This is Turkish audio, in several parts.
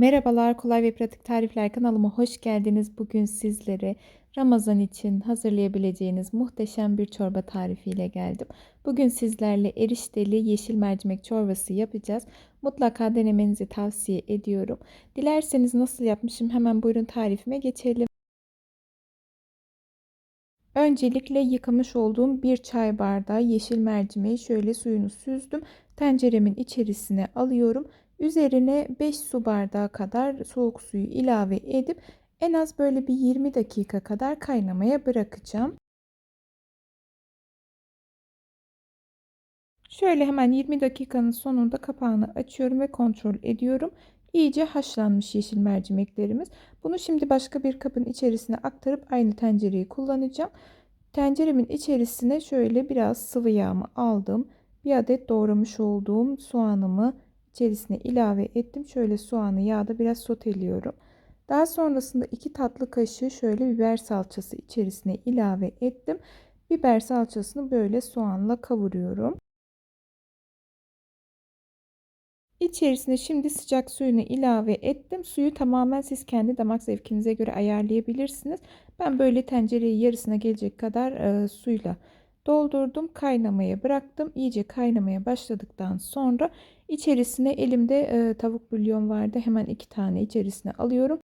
Merhabalar, kolay ve pratik tarifler kanalıma hoş geldiniz. Bugün sizlere Ramazan için hazırlayabileceğiniz muhteşem bir çorba tarifiyle geldim. Bugün sizlerle erişteli yeşil mercimek çorbası yapacağız. Mutlaka denemenizi tavsiye ediyorum. Dilerseniz nasıl yapmışım hemen buyurun tarifime geçelim. Öncelikle yıkamış olduğum bir çay bardağı yeşil mercimeği şöyle suyunu süzdüm. Tenceremin içerisine alıyorum. Üzerine 5 su bardağı kadar soğuk suyu ilave edip en az böyle bir 20 dakika kadar kaynamaya bırakacağım. Şöyle hemen 20 dakikanın sonunda kapağını açıyorum ve kontrol ediyorum. İyice haşlanmış yeşil mercimeklerimiz. Bunu şimdi başka bir kabın içerisine aktarıp aynı tencereyi kullanacağım. Tenceremin içerisine şöyle biraz sıvı yağımı aldım. Bir adet doğramış olduğum soğanımı içerisine ilave ettim. Şöyle soğanı yağda biraz soteliyorum. Daha sonrasında 2 tatlı kaşığı şöyle biber salçası içerisine ilave ettim. Biber salçasını böyle soğanla kavuruyorum. İçerisine şimdi sıcak suyunu ilave ettim. Suyu tamamen siz kendi damak zevkinize göre ayarlayabilirsiniz. Ben böyle tencereyi yarısına gelecek kadar e, suyla doldurdum. Kaynamaya bıraktım. İyice kaynamaya başladıktan sonra içerisine elimde e, tavuk bulyon vardı. Hemen iki tane içerisine alıyorum.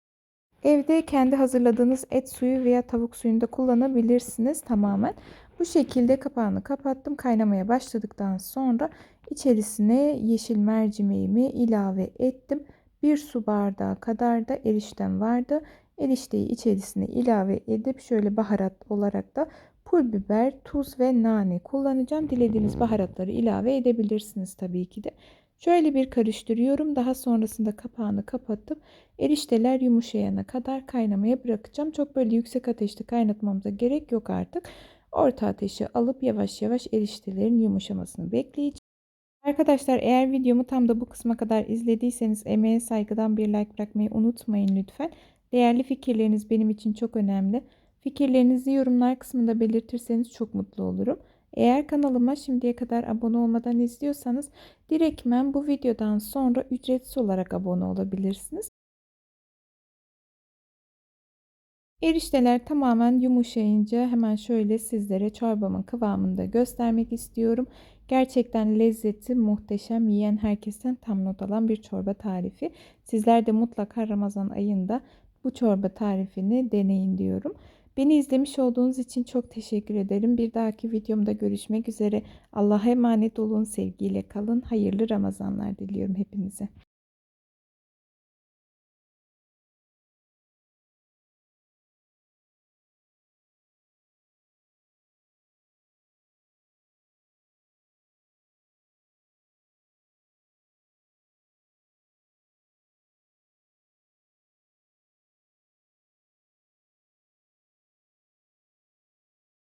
Evde kendi hazırladığınız et suyu veya tavuk suyunu da kullanabilirsiniz tamamen. Bu şekilde kapağını kapattım. Kaynamaya başladıktan sonra içerisine yeşil mercimeğimi ilave ettim. Bir su bardağı kadar da eriştem vardı. Erişteyi içerisine ilave edip şöyle baharat olarak da pul biber, tuz ve nane kullanacağım. Dilediğiniz baharatları ilave edebilirsiniz tabii ki de. Şöyle bir karıştırıyorum. Daha sonrasında kapağını kapatıp erişteler yumuşayana kadar kaynamaya bırakacağım. Çok böyle yüksek ateşte kaynatmamıza gerek yok artık. Orta ateşe alıp yavaş yavaş eriştelerin yumuşamasını bekleyeceğim. Arkadaşlar eğer videomu tam da bu kısma kadar izlediyseniz emeğe saygıdan bir like bırakmayı unutmayın lütfen. Değerli fikirleriniz benim için çok önemli. Fikirlerinizi yorumlar kısmında belirtirseniz çok mutlu olurum. Eğer kanalıma şimdiye kadar abone olmadan izliyorsanız direktmen bu videodan sonra ücretsiz olarak abone olabilirsiniz. Erişteler tamamen yumuşayınca hemen şöyle sizlere çorbamın kıvamını da göstermek istiyorum. Gerçekten lezzeti muhteşem yiyen herkesten tam not alan bir çorba tarifi. Sizler de mutlaka Ramazan ayında bu çorba tarifini deneyin diyorum. Beni izlemiş olduğunuz için çok teşekkür ederim. Bir dahaki videomda görüşmek üzere. Allah'a emanet olun. Sevgiyle kalın. Hayırlı Ramazanlar diliyorum hepinize.